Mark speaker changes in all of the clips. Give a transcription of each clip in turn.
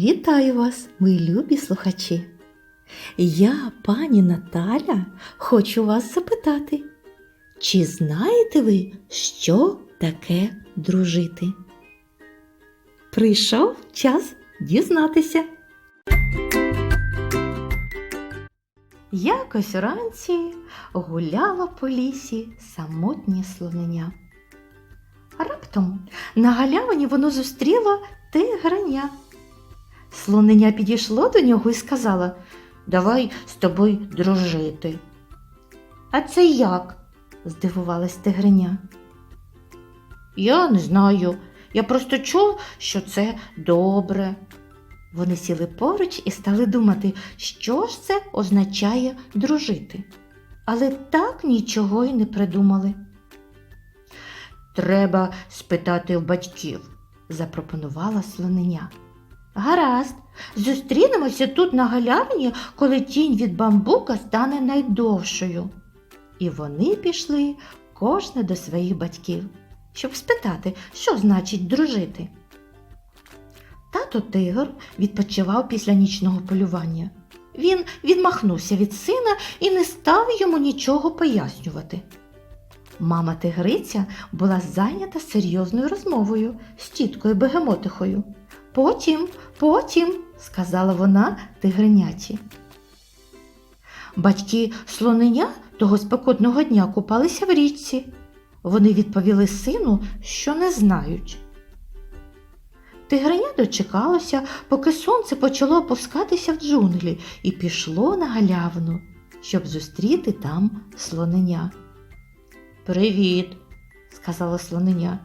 Speaker 1: Вітаю вас, мої любі слухачі. Я, пані Наталя, хочу вас запитати, чи знаєте ви, що таке дружити? Прийшов час дізнатися. Якось уранці гуляло по лісі самотнє слонення. Раптом на галявині воно зустріло тиграня. Слонення підійшло до нього і сказала Давай з тобою дружити. А це як? здивувалась тигриня. Я не знаю. Я просто чув, що це добре. Вони сіли поруч і стали думати, що ж це означає дружити. Але так нічого й не придумали. Треба спитати в батьків, запропонувала слонення. Гаразд, зустрінемося тут на галявині, коли тінь від бамбука стане найдовшою. І вони пішли кожне до своїх батьків, щоб спитати, що значить дружити. Тато тигр відпочивав після нічного полювання. Він відмахнувся від сина і не став йому нічого пояснювати. Мама тигриця була зайнята серйозною розмовою з тіткою бегемотихою. Потім, потім, сказала вона тигриняті. Батьки слонення того спекотного дня купалися в річці. Вони відповіли сину, що не знають. Тигриня дочекалося, поки сонце почало опускатися в джунглі і пішло на галявину, щоб зустріти там слонення. Привіт, сказала слонення.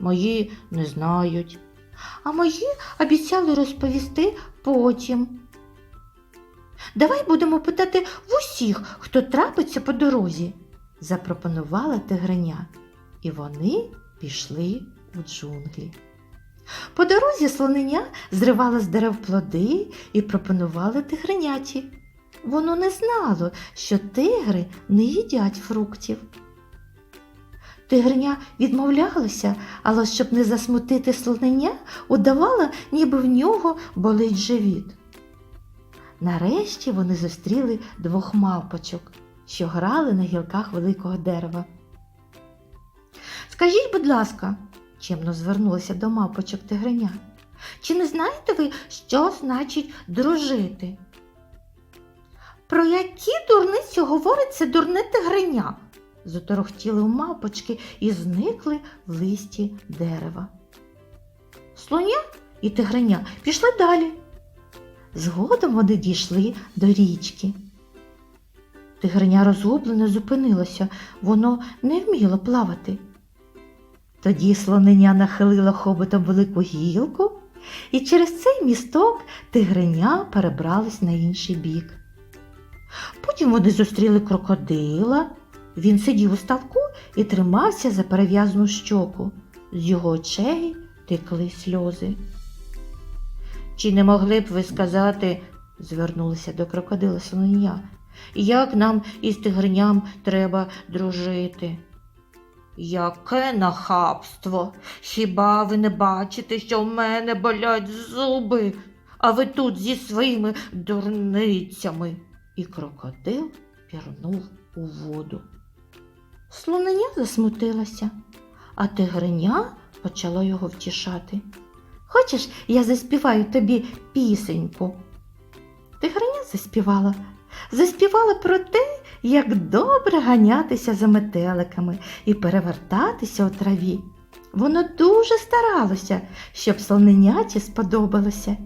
Speaker 1: Мої не знають, а мої обіцяли розповісти потім. Давай будемо питати в усіх, хто трапиться по дорозі, запропонувала тигриня, і вони пішли у джунглі. По дорозі слонення зривало з дерев плоди і пропонували тигриняті. Воно не знало, що тигри не їдять фруктів. Тигриня відмовлялася, але щоб не засмутити слонення, удавала, ніби в нього болить живіт. Нарешті вони зустріли двох мавпочок, що грали на гілках великого дерева. Скажіть, будь ласка, чемно звернулася до мавпочок тигриня, чи не знаєте ви, що значить дружити? Про які дурниці говорить це дурне тигриня? Заторохтіли у мавпочки і зникли в листі дерева. Слоня і тигриня пішли далі. Згодом вони дійшли до річки. Тигриня розгублено зупинилося, воно не вміло плавати. Тоді слонення нахилило хоботом велику гілку, і через цей місток тигриня перебралась на інший бік. Потім вони зустріли крокодила. Він сидів у ставку і тримався за перев'язану щоку. З його очей текли сльози. Чи не могли б ви сказати, звернулася до крокодила слонення, як нам із тигриням треба дружити? Яке нахабство! Хіба ви не бачите, що в мене болять зуби, а ви тут зі своїми дурницями? І крокодил пірнув у воду. Слонення засмутилася, а тигриня почала його втішати. Хочеш, я заспіваю тобі пісеньку? Тигриня заспівала, заспівала про те, як добре ганятися за метеликами і перевертатися у траві. Воно дуже старалося, щоб слоненяті сподобалося,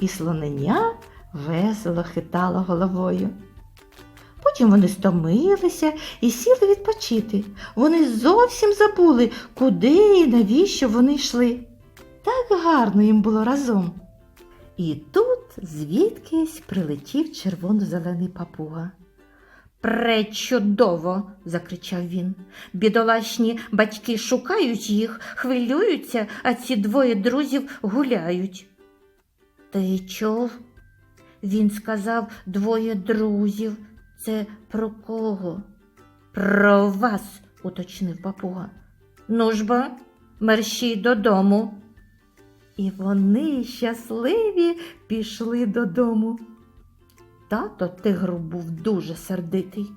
Speaker 1: і слоненя весело хитало головою. Потім вони стомилися і сіли відпочити. Вони зовсім забули, куди і навіщо вони йшли. Так гарно їм було разом. І тут звідкись прилетів червоно-зелений папуга. Пречудово, закричав він. Бідолашні батьки шукають їх, хвилюються, а ці двоє друзів гуляють. Ти чув? Він сказав двоє друзів. Це про кого? Про вас, уточнив папуга. Ну ж бо, мерщій додому. І вони щасливі пішли додому. Тато тигру був дуже сердитий.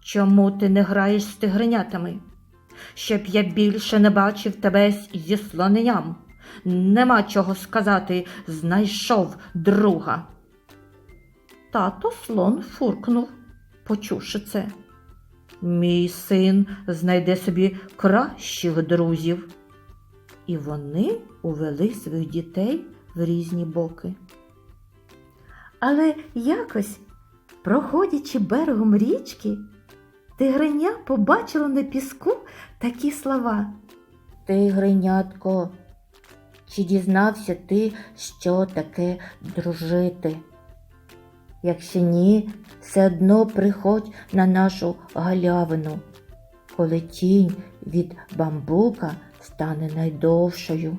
Speaker 1: Чому ти не граєш з тигренятами? Щоб я більше не бачив тебе зі слоненям. Нема чого сказати, знайшов друга. Тато слон фуркнув, почувши це. Мій син знайде собі кращих друзів. І вони увели своїх дітей в різні боки. Але якось, проходячи берегом річки, тигреня побачила на піску такі слова. Тигренятко, чи дізнався ти, що таке дружити? Якщо ні, все одно приходь на нашу галявину, коли тінь від бамбука стане найдовшою.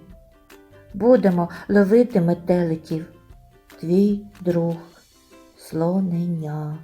Speaker 1: Будемо ловити метеликів, твій друг, слоненя.